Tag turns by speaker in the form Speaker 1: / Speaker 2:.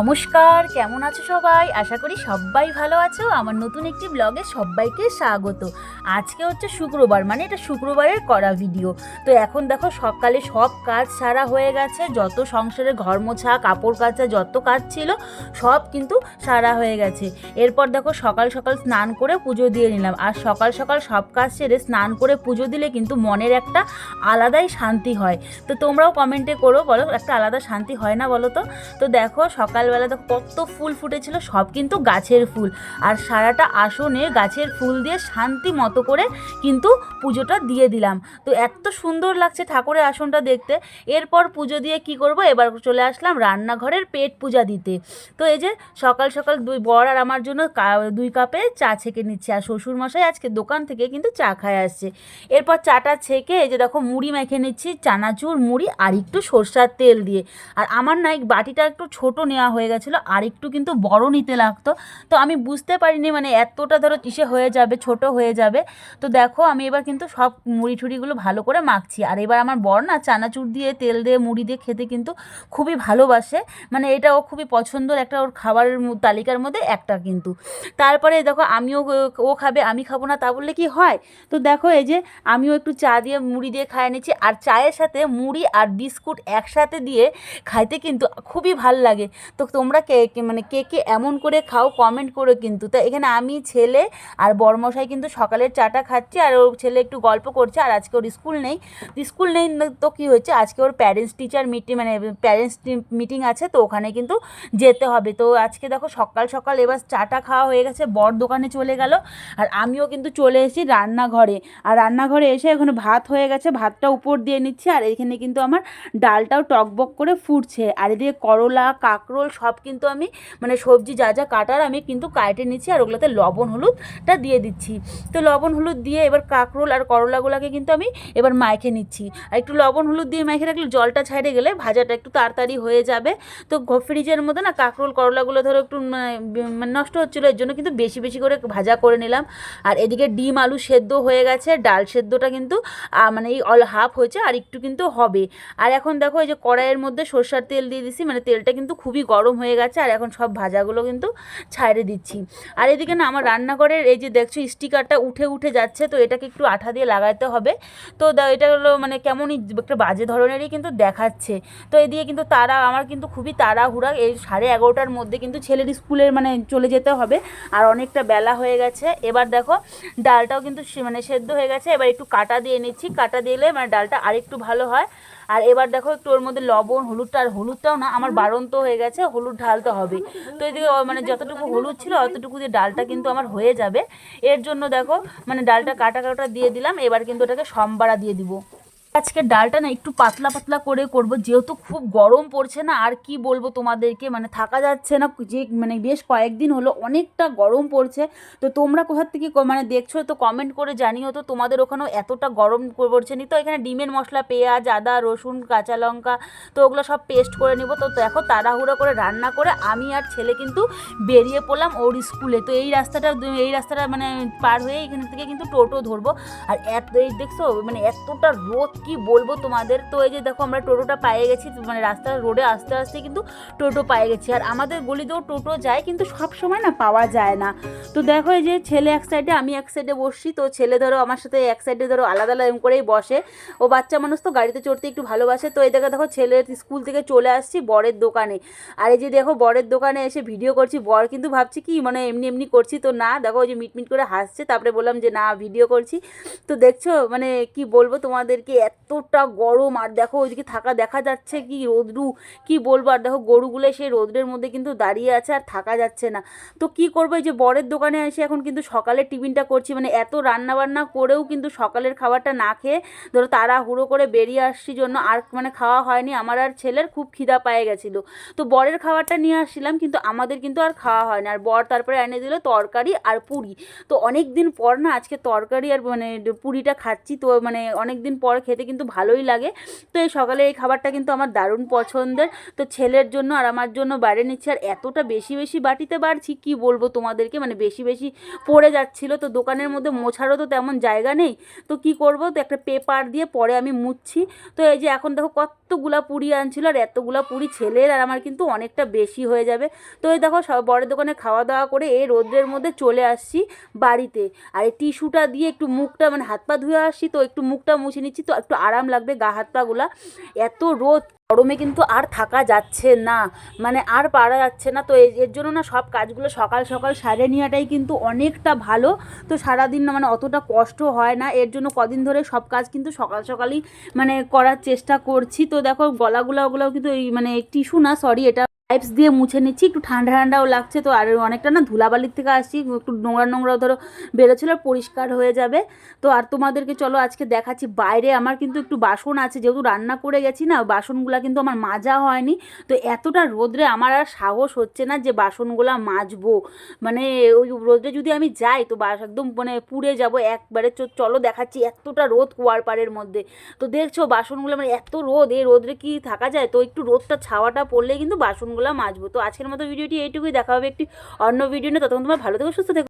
Speaker 1: নমস্কার, কেমন আছো সবাই? আশা করি সবাই ভালো আছো। আমার নতুন একটি ব্লগে সবাইকে স্বাগত। আজকে হচ্ছে শুক্রবার মানে এটা শুক্রবারের করা ভিডিও তো এখন দেখো সকালে সব কাজ সারা হয়ে গেছে। যত সংসারে ঘর মোছা, কাপড় কাচা, যত কাজ ছিল, সব কিন্তু সারা হয়ে গেছে। এরপর দেখো সকাল সকাল স্নান করে পুজো দিয়ে নিলাম। আর সকাল সকাল সব কাজ সেরে স্নান করে পুজো দিলে কিন্তু মনের একটা আলাদাই শান্তি হয়। তো তোমরাও কমেন্টে করো, বলো একটা আলাদা শান্তি হয় না বলো তো? তো দেখো সকালবেলা তো কত ফুল ফুটেছিল, সব কিন্তু গাছের ফুল। আর সারাটা আসনে গাছের ফুল দিয়ে শান্তি মতো করে কিন্তু পুজোটা দিয়ে দিলাম। তো এত সুন্দর লাগছে ঠাকুরের আসনটা দেখতে। এরপর পুজো দিয়ে কি করব? এবার চলে আসলাম রান্নাঘরের পেট পূজা দিতে। তো এই যে সকাল সকাল দুই বর আর আমার জন্য দুই কাপে চা ছেঁকে নিচ্ছে। আর শ্বশুর মশাই আজকে দোকান থেকে কিন্তু চা খায় আসছে। এরপর চাটা ছেঁকে এই যে দেখো মুড়ি মেখে নিচ্ছি, চানাচুর মুড়ি আর একটু সর্ষার তেল দিয়ে। আর আমার না বাটিটা একটু ছোট নেওয়া হয়ে গেছিল, আর একটু কিন্তু বড় নিতে লাগতো। তো আমি বুঝতে পারিনি মানে এতটা ধরো ইসে হয়ে যাবে, ছোট হয়ে যাবে। তো দেখো আমি এবার কিন্তু সব মুড়ি ঠুড়িগুলো ভালো করে মাখছি। আর এবার আমার বর না চানাচুর দিয়ে, তেল দিয়ে, মুড়ি দিয়ে খেতে কিন্তু খুবই ভালোবাসে। মানে এটা ও খুবই পছন্দের একটা ওর খাবারের তালিকার মধ্যে একটা কিন্তু। তারপরে দেখো আমিও ও- খাবে, আমি খাব না তা বললে কি হয়? তো দেখো এই যে আমিও একটু চা দিয়ে, মুড়ি দিয়ে খাইয়ে নিচ্ছি। আর চায়ের সাথে মুড়ি আর বিস্কুট একসাথে দিয়ে খাইতে কিন্তু খুবই ভালো লাগে। তো তোমরা কে মানে কে কে এমন করে খাও কমেন্ট করো কিন্তু। তা এখানে আমি ছেলে আর বড়মশাই কিন্তু সকালের চাটা খাচ্ছি আর ওর ছেলে একটু গল্প করছে আর আজকে ওর স্কুল নেই। স্কুল নেই তো কী হয়েছে? আজকে ওর প্যারেন্টস টিচার মিটিং মানে প্যারেন্টস মিটিং আছে তো ওখানে কিন্তু যেতে হবে। তো আজকে দেখো সকাল সকাল এবার চাটা খাওয়া হয়ে গেছে, বর দোকানে চলে গেল আর আমিও কিন্তু চলে এসেছি রান্নাঘরে। আর রান্নাঘরে এসে এখানে ভাত হয়ে গেছে, ভাতটা উপর দিয়ে নিচ্ছি আর এখানে কিন্তু আমার ডালটাও টকবক করে ফুটছে। আর এদিকে করলা, কাঁকরোল সব কিন্তু আমি মানে সবজি যা যা কাটার আমি কিন্তু কাটে নিচ্ছি আর ওগুলোতে লবণ, হলুদটা দিয়ে দিচ্ছি। তো লবণ, হলুদ দিয়ে এবার কাঁকরোল আর করলাগুলোকে কিন্তু আমি এবার মাইখে নিচ্ছি। আর একটু লবণ, হলুদ দিয়ে মাইখে রাখলে জলটা ছাইড়ে গেলে ভাজাটা একটু তাড়াতাড়ি হয়ে যাবে। তো ফ্রিজের মধ্যে না কাঁকরোল, করলাগুলো ধরো একটু মানে নষ্ট হচ্ছিল এর জন্য কিন্তু বেশি বেশি করে ভাজা করে নিলাম। আর এদিকে ডিম, আলু সেদ্ধ হয়ে গেছে, ডাল সেদ্ধটা কিন্তু মানে এই অল হাফ হয়েছে আর একটু কিন্তু হবে। আর এখন দেখো এই যে কড়াইয়ের মধ্যে সর্ষার তেল দিয়ে দিছি মানে তেলটা কিন্তু খুবই গরম হয়ে গেছে আর এখন সব ভাজাগুলো কিন্তু ছাইড়ে দিচ্ছি। আর এদিকে না আমার রান্নাঘরের এই যে দেখছ স্টিকারটা উঠে উঠে যাচ্ছে, তো এটাকে একটু আঠা দিয়ে লাগাতে হবে। তো এটা হলো মানে কেমনই একটা বাজে ধরনেরই কিন্তু দেখাচ্ছে। তো এদিকে কিন্তু তারা, আমার কিন্তু খুবই তাড়াহুড়া, এই সাড়ে এগারোটার মধ্যে কিন্তু ছেলের স্কুলের মানে চলে যেতে হবে আর অনেকটা বেলা হয়ে গেছে। এবার দেখো ডালটাও কিন্তু মানে সেদ্ধ হয়ে গেছে। এবার একটু কাটা দিয়ে নিচ্ছি। কাটা দিলে মানে ডালটা আরেকটু ভালো হয়। আর এবার দেখো একটু ওর মধ্যে লবণ, হলুদটা আর হলুদটাও না, আমার বাড়ন্ত হয়ে গেছে, হলুদ ঢালতে হবে। তো এদিকে মানে যতটুকু হলুদ ছিল, অতটুকু দিয়ে ডালটা কিন্তু আমার হয়ে যাবে। এর জন্য দেখো মানে ডালটা কাটা কাটা দিয়ে দিলাম, এবার কিন্তু ওটাকে সম্বারা দিয়ে দিব। আজকে ডালটা না একটু পাতলা পাতলা করে করব, যেহেতু খুব গরম পড়ছে না, আর কি বলব তোমাদেরকে মানে থাকা যাচ্ছে না, যে মানে বেশ কয়েকদিন হলো অনেকটা গরম পড়ছে। তো তোমরা কোথার থেকে মানে দেখছ তো কমেন্ট করে জানিও তো, তোমাদের ওখানেও এতটা গরম পড়ছে নি? তো এখানে ডিমের মশলা, পেঁয়াজ, আদা, রসুন, কাঁচা লঙ্কা, তো ওগুলো সব পেস্ট করে নিব। তো দেখো তাড়াহুড়ো করে রান্না করে আমি আর ছেলে কিন্তু বেরিয়ে পড়লাম ওর স্কুলে। তো এই রাস্তাটা এই রাস্তাটা মানে পার হয়ে এখান থেকে কিন্তু টোটো ধরবো। আর এত, এই দেখছ মানে এতটা রোদ কি বলব তোমাদের? তো এই যে দেখো আমরা টোটোটা পেয়ে গেছি মানে রাস্তার রোডে আস্তে আস্তে কিন্তু টোটো পেয়ে গেছি। আর আমাদের গলিতেও টোটো যায় কিন্তু সব সময় না পাওয়া যায় না। তো দেখো এই যে ছেলে এক সাইডে আমি এক সাইডে বসছি, তো ছেলে ধরো আমার সাথে এক সাইডে ধরো আলাদা আলাদা এরম করেই বসে। ও বাচ্চা মানুষ তো গাড়িতে চড়তে একটু ভালোবাসে। তো এই দেখো দেখো ছেলের স্কুল থেকে চলে আসছি বরের দোকানে। আর এই যে দেখো বরের দোকানে এসে ভিডিও করছি। বর কিন্তু ভাবছি কি মানে এমনি এমনি করছি তো না। দেখো ওই যে মিটমিট করে হাসছে। তারপরে বললাম যে না ভিডিও করছি। তো দেখছ মানে কি বলব তোমাদেরকে এতটা গরম, আর দেখো ওইদিকে থাকা দেখা যাচ্ছে কি রোদ্রু, কি বলব? আর দেখো গরুগুলো সেই রোদ্রের মধ্যে কিন্তু দাঁড়িয়ে আছে আর থাকা যাচ্ছে না। তো কি করব? এই যে বরের দোকানে এসে এখন কিন্তু সকালের টিফিনটা করছি মানে এত রান্নাবান্না করেও কিন্তু সকালের খাবারটা না খেয়ে ধরো তারা হুড়ো করে বেরিয়ে আসছি জন্য, আর মানে খাওয়া হয়নি। আমার আর ছেলের খুব খিদা পায়ে গেছিল। তো বরের খাবারটা নিয়ে আসছিলাম, কিন্তু আমাদের কিন্তু আর খাওয়া হয় না আর বর তারপরে এনে দিল তরকারি আর পুরি। তো অনেক দিন পর না, আজকে তরকারি আর মানে পুরিটা খাচ্ছি। তো মানে অনেক দিন পর খেতে খেতে কিন্তু ভালোই লাগে। তো এই সকালে এই খাবারটা কিন্তু আমার দারুণ পছন্দের। তো ছেলের জন্য আর আমার জন্য বাইরে নিচ্ছি। আর এতটা বেশি বেশি বাটিতে বাড়ছি, কি বলব তোমাদেরকে? মানে বেশি বেশি পড়ে যাচ্ছিল। তো দোকানের মধ্যে মোছারও তো তেমন জায়গা নেই। তো কি করব? তো একটা পেপার দিয়ে পরে আমি মুছছি। তো এই যে এখন দেখো কতগুলা পুরি আনছিল আর এতগুলা পুরি ছেলের আর আমার কিন্তু অনেকটা বেশি হয়ে যাবে। তো এই দেখো সব বড়ের দোকানে খাওয়া দাওয়া করে এই রোদ্রের মধ্যে চলে আসছি বাড়িতে। আর এই টিস্যুটা দিয়ে একটু মুখটা মানে হাত পা ধুয়ে আসছি, তো একটু মুখটা মুছে নিচ্ছি, তো একটু আরাম লাগবে গা হাত পাগুলা এত রোদ গরমে কিন্তু আর থাকা যাচ্ছে না। মানে আর পারা যাচ্ছে না। তো এর জন্য না সব কাজগুলো সকাল সকাল সারে নেওয়াটাই কিন্তু অনেকটা ভালো। তো সারাদিন মানে অতটা কষ্ট হয় না। এর জন্য কদিন ধরে সব কাজ কিন্তু সকাল সকালই মানে করার চেষ্টা করছি। তো দেখো গলাগুলো ওগুলোও কিন্তু এই মানে টিস্যু না সরি এটা পাইপস দিয়ে মুছে নিচ্ছি। একটু ঠান্ডা ঠান্ডাও লাগছে তো, আর অনেকটা না ধুলাবালির থেকে আসছি। একটু নোংরা নোংরাও ধরো বেরোচ্ছিল পরিষ্কার হয়ে যাবে। তো আর তোমাদেরকে চলো আজকে দেখাচ্ছি। বাইরে আমার কিন্তু একটু বাসন আছে, যেহেতু রান্না করে গেছি না, বাসনগুলো কিন্তু আমার মাজা হয়নি। তো এতটা রোদ্রে আমার আর সাহস হচ্ছে না যে বাসনগুলো মাজবো। মানে ওই রোদ্রে যদি আমি যাই, তো বাস একদম মানে পুড়ে যাব একবারে। চলো দেখাচ্ছি এতটা রোদ কুয়ার পাড়ের মধ্যে। তো দেখছ বাসনগুলো মানে এত রোদ, এই রোদ্রে কি থাকা যায়? তো একটু রোদটা ছাওয়াটা পড়লে কিন্তু বাসনগুলো মাজবো। তো আজকের মতো ভিডিওটি এইটুকুই। দেখা হবে একটি অন্য ভিডিও নিয়ে। ততক্ষণ তোমার ভালো থেকো, সুস্থ থেকো।